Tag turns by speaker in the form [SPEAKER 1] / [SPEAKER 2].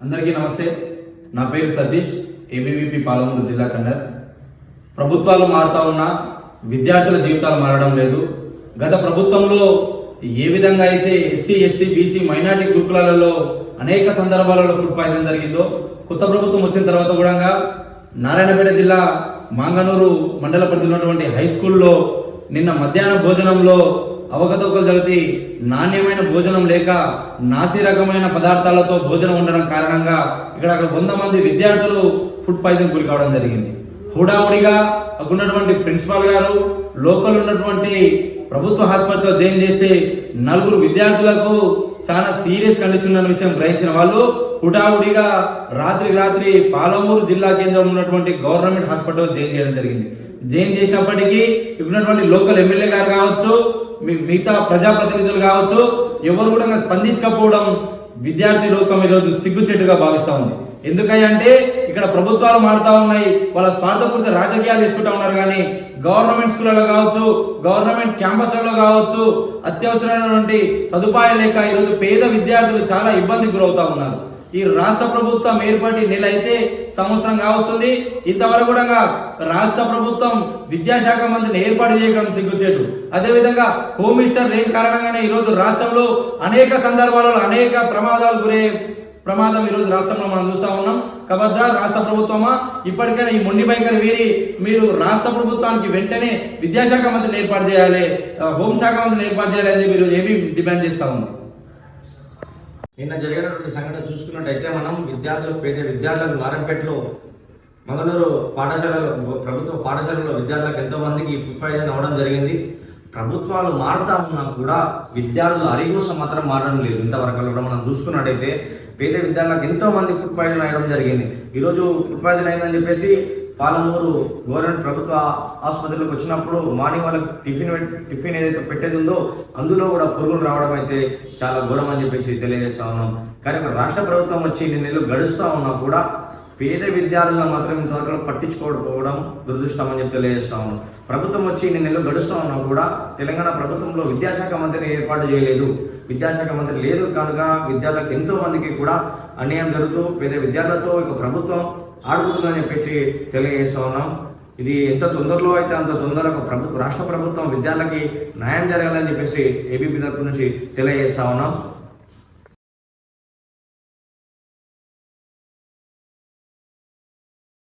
[SPEAKER 1] అందరికీ నమస్తే. నా పేరు సతీష్ ఏబీవీపీ పాలమూరు జిల్లా కన్నర్ ప్రభుత్వాలు మారుతా ఉన్నా విద్యార్థుల జీవితాలు మారడం లేదు. గత ప్రభుత్వంలో ఏ విధంగా అయితే ఎస్సీ ఎస్టీ బీసీ మైనార్టీ గురుకులాలలో అనేక సందర్భాలలో ఫుడ్ పాయిజన్ జరిగిందో కొత్త ప్రభుత్వం వచ్చిన తర్వాత కూడా నారాయణపేట జిల్లా మాంగనూరు మండల పరిధిలో ఉన్నటువంటి హై స్కూల్లో నిన్న మధ్యాహ్న భోజనంలో అవకతవకలు జరిగి నాణ్యమైన భోజనం లేక నాసి రకమైన పదార్థాలతో భోజనం ఉండడం కారణంగా ఇక్కడ అక్కడ వంద మంది విద్యార్థులు ఫుడ్ పాయిజన్ గురి కావడం జరిగింది. హుడావుడిగా అక్కడ ఉన్నటువంటి ప్రిన్సిపాల్ గారు లోకల్ ఉన్నటువంటి ప్రభుత్వ హాస్పిటల్లో జాయిన్ చేసి నలుగురు విద్యార్థులకు చాలా సీరియస్ కండిషన్ అనే విషయం గ్రహించిన వాళ్ళు హుటాహుడిగా రాత్రికి రాత్రి పాలమూరు జిల్లా కేంద్రంలో ఉన్నటువంటి గవర్నమెంట్ హాస్పిటల్ జాయిన్ చేయడం జరిగింది. జైన్ చేసినప్పటికీ ఇప్పుడున్నటువంటి ఉన్నటువంటి లోకల్ ఎమ్మెల్యే గారు కావచ్చు మీ- మిగతా ప్రజాప్రతినిధులు కావచ్చు ఎవరు కూడా స్పందించకపోవడం విద్యార్థి లోకం ఈరోజు సిగ్గుచెట్టుగా భావిస్తా ఉంది. ఎందుకంటే ఇక్కడ ప్రభుత్వాలు మారుతా ఉన్నాయి వాళ్ళ స్వార్థపూరిత రాజకీయాలు తీసుకుంటా ఉన్నారు కానీ గవర్నమెంట్ స్కూళ్ళలో కావచ్చు గవర్నమెంట్ క్యాంపస్లలో కావచ్చు అత్యవసరమైనటువంటి సదుపాయం లేక ఈరోజు పేద విద్యార్థులు చాలా ఇబ్బందికి గురవుతా ఉన్నారు. ఈ రాష్ట్ర ప్రభుత్వం ఏర్పడి నెల అయితే సంవత్సరం కావస్తుంది. ఇంతవరకు కూడా రాష్ట్ర ప్రభుత్వం విద్యాశాఖ మంత్రిని ఏర్పాటు చేయడం సిగ్గుచేటు. అదేవిధంగా హోమ్ మినిస్టర్ లేని కారణంగానే ఈరోజు రాష్ట్రంలో అనేక సందర్భాలలో అనేక ప్రమాదాలు గురే ప్రమాదం ఈరోజు రాష్ట్రంలో మనం చూస్తా ఉన్నాం. కబద్దా రాష్ట్ర ప్రభుత్వమా? ఇప్పటికైనా ఈ మొండి బైకర్ వీరి మీరు రాష్ట్ర ప్రభుత్వానికి వెంటనే విద్యాశాఖ మంత్రిని ఏర్పాటు చేయాలి. హోంశాఖ మంత్రిని ఏర్పాటు చేయాలి అని మీరు ఏమి డిమాండ్ చేస్తా ఉన్నాం.
[SPEAKER 2] నిన్న జరిగినటువంటి సంఘటన చూసుకున్నట్టయితే మనం విద్యార్థులు పేద విద్యార్థులకు నారంపేటలో మంగళూరు పాఠశాలలో ప్రభుత్వ పాఠశాలలో విద్యార్థులకు ఎంతోమందికి ప్రిఫైజన్ ఫుడ్ అవ్వడం జరిగింది. ప్రభుత్వాలు మారుతా ఉన్నా కూడా విద్యార్థులు అరిగోసం మాత్రం మారడం లేదు. ఇంతవరకు కూడా మనం చూసుకున్నట్టయితే పేద విద్యార్థులకు ఎంతోమంది ఫుడ్ పాయిజన్ అయ్యడం జరిగింది. ఈరోజు ఫుడ్ పాయిజన్ అయిందని చెప్పేసి పాలమూరు గవర్నమెంట్ ప్రభుత్వ ఆసుపత్రిలోకి వచ్చినప్పుడు మార్నింగ్ వాళ్ళకి టిఫిన్ టిఫిన్ ఏదైతే పెట్టేది ఉందో అందులో కూడా పురుగులు రావడం అయితే చాలా ఘోరం అని చెప్పేసి తెలియజేస్తా ఉన్నాం. కానీ ఒక రాష్ట్ర ప్రభుత్వం వచ్చి ఇన్ని నెలలు గడుస్తూ ఉన్నా కూడా పేద విద్యార్థులను మాత్రం ఇంతవరకు పట్టించుకోకపోవడం దురదృష్టం అని చెప్పి తెలియజేస్తా ఉన్నాం. ప్రభుత్వం వచ్చి ఇన్ని నెలలు గడుస్తూ ఉన్నా కూడా తెలంగాణ ప్రభుత్వంలో విద్యాశాఖ మంత్రిని ఏర్పాటు చేయలేదు. విద్యాశాఖ మంత్రి లేదు కనుక విద్యార్థులకు ఎంతో మందికి కూడా అన్యాయం జరుగుతూ పేద విద్యార్థులతో ఇక ప్రభుత్వం ఆడుకుంటుందని చెప్పేసి తెలియజేస్తా ఉన్నాం ఇది ఎంత తొందరలో అయితే అంత తొందరగా ప్రభుత్వ రాష్ట్ర ప్రభుత్వం విద్యార్థులకి న్యాయం జరగాలని చెప్పేసి ఏబీపీ తరపు నుంచి తెలియజేస్తా ఉన్నాం.